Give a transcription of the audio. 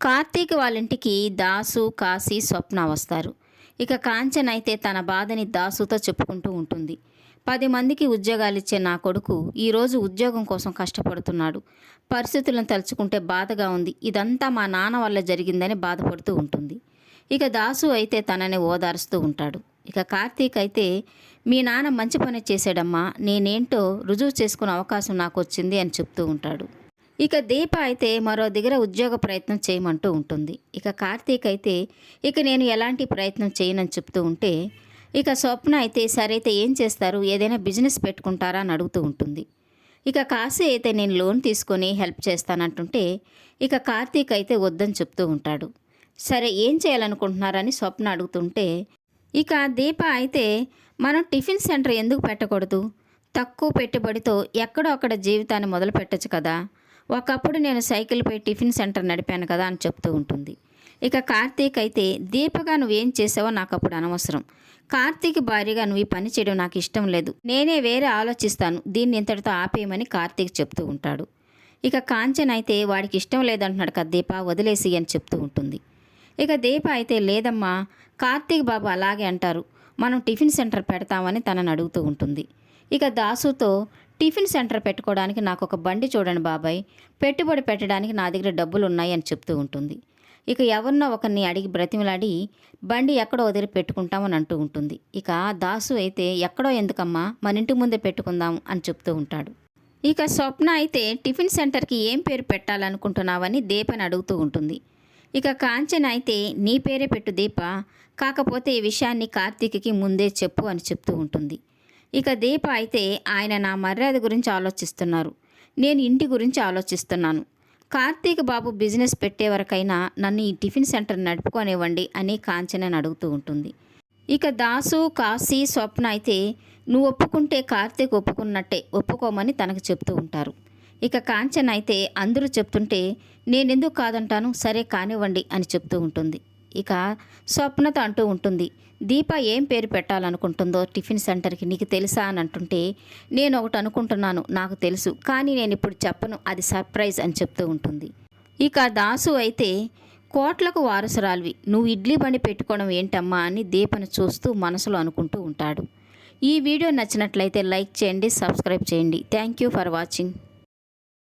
కార్తీక్ వాళ్ళింటికి దాసు కాశీ స్వప్న వస్తారు. ఇక కాంచన్ అయితే తన బాధని దాసుతో చెప్పుకుంటూ ఉంటుంది. పది మందికి ఉద్యోగాలు ఇచ్చే నా కొడుకు ఈరోజు ఉద్యోగం కోసం కష్టపడుతున్నాడు. పరిస్థితులను తలుచుకుంటే బాధగా ఉంది. ఇదంతా మా నాన్న వల్ల జరిగిందని బాధపడుతూ ఉంటుంది. ఇక దాసు అయితే తనని ఓదారుస్తూ ఉంటాడు. ఇక కార్తీక్ అయితే మీ నాన్న మంచి పని చేశాడమ్మా. నేనేంటో రుజువు చేసుకునే అవకాశం నాకు వచ్చింది అని చెప్తూ ఉంటాడు. ఇక దీప అయితే మరో దగ్గర ఉద్యోగ ప్రయత్నం చేయమంటూ ఉంటుంది. ఇక కార్తీక్ అయితే ఇక నేను ఎలాంటి ప్రయత్నం చేయనని చెప్తూ ఉంటే ఇక స్వప్న అయితే సరైతే ఏం చేస్తారు? ఏదైనా బిజినెస్ పెట్టుకుంటారా? అని అడుగుతూ ఉంటుంది. ఇక కాశీ అయితే నేను లోన్ తీసుకొని హెల్ప్ చేస్తానంటుంటే ఇక కార్తీక్ అయితే వద్దని చెప్తూ ఉంటాడు. సరే ఏం చేయాలనుకుంటున్నారని స్వప్న అడుగుతుంటే ఇక దీప అయితే మనం టిఫిన్ సెంటర్ ఎందుకు పెట్టకూడదు? తక్కువ పెట్టుబడితో ఎక్కడో అక్కడ జీవితాన్ని మొదలు పెట్టచ్చు కదా. ఒకప్పుడు నేను సైకిల్పై టిఫిన్ సెంటర్ నడిపాను కదా అని చెప్తూ ఉంటుంది. ఇక కార్తీక్ అయితే దీపగా నువ్వేం చేసావో నాకు అప్పుడు అనవసరం. కార్తీక్ భార్యగా నువ్వు ఈ పని చేయడం నాకు ఇష్టం లేదు. నేనే వేరే ఆలోచిస్తాను. దీన్ని ఇంతటితో ఆపేయమని కార్తీక్ చెప్తూ ఉంటాడు. ఇక కాంచన్ అయితే వాడికి ఇష్టం లేదంటున్నాడు కదా దీప వదిలేసి అని చెప్తూ ఉంటుంది. ఇక దీప అయితే లేదమ్మా కార్తీక్ బాబు అలాగే అంటారు. మనం టిఫిన్ సెంటర్ పెడతామని తనని అడుగుతూ ఉంటుంది. ఇక దాసుతో టిఫిన్ సెంటర్ పెట్టుకోవడానికి నాకు ఒక బండి చూడండి బాబాయ్. పెట్టుబడి పెట్టడానికి నా దగ్గర డబ్బులు ఉన్నాయి అని చెప్తూ ఉంటుంది. ఇక ఎవరినో ఒకరిని అడిగి బ్రతిమలాడి బండి ఎక్కడో వదిలి పెట్టుకుంటామని అంటూ ఉంటుంది. ఇక దాసు అయితే ఎక్కడో ఎందుకమ్మా? మన ఇంటి ముందే పెట్టుకుందాం అని చెప్తూ ఉంటాడు. ఇక స్వప్న అయితే టిఫిన్ సెంటర్కి ఏం పేరు పెట్టాలనుకుంటున్నావని దీపని అడుగుతూ ఉంటుంది. ఇక కాంచన అయితే నీ పేరే పెట్టు దీప. కాకపోతే ఈ విషయాన్ని కార్తీక్కి ముందే చెప్పు అని చెప్తూ ఉంటుంది. ఇక దీప అయితే ఆయన నా మర్యాద గురించి ఆలోచిస్తున్నారు. నేను ఇంటి గురించి ఆలోచిస్తున్నాను. కార్తీక్ బాబు బిజినెస్ పెట్టే వరకైనా నన్ను ఈ టిఫిన్ సెంటర్ నడుపుకోనివ్వండి అని కాంచనని అడుగుతూ ఉంటుంది. ఇక దాసు కాశీ స్వప్న అయితే నువ్వు ఒప్పుకుంటే కార్తీక్ ఒప్పుకున్నట్టే ఒప్పుకోమని తనకు చెప్తూ ఉంటారు. ఇక కాంచన అయితే అందరూ చెప్తుంటే నేనెందుకు కాదంటాను? సరే కానివ్వండి అని చెప్తూ ఉంటుంది. ఇక స్వప్నత అంటూ ఉంటుంది. దీప ఏం పేరు పెట్టాలనుకుంటుందో టిఫిన్ సెంటర్కి నీకు తెలుసా అని అంటుంటే నేను ఒకటి అనుకుంటున్నాను నాకు తెలుసు కానీ నేను ఇప్పుడు చెప్పను అది సర్ప్రైజ్ అని చెప్తూ ఉంటుంది. ఇక దాసు అయితే కోట్లకు వారసురాలివి నువ్వు ఇడ్లీ బండి పెట్టుకోవడం ఏంటమ్మా అని దీపను చూస్తూ మనసులో అనుకుంటూ ఉంటాడు. ఈ వీడియో నచ్చినట్లయితే లైక్ చేయండి సబ్స్క్రైబ్ చేయండి. Thank you for watching.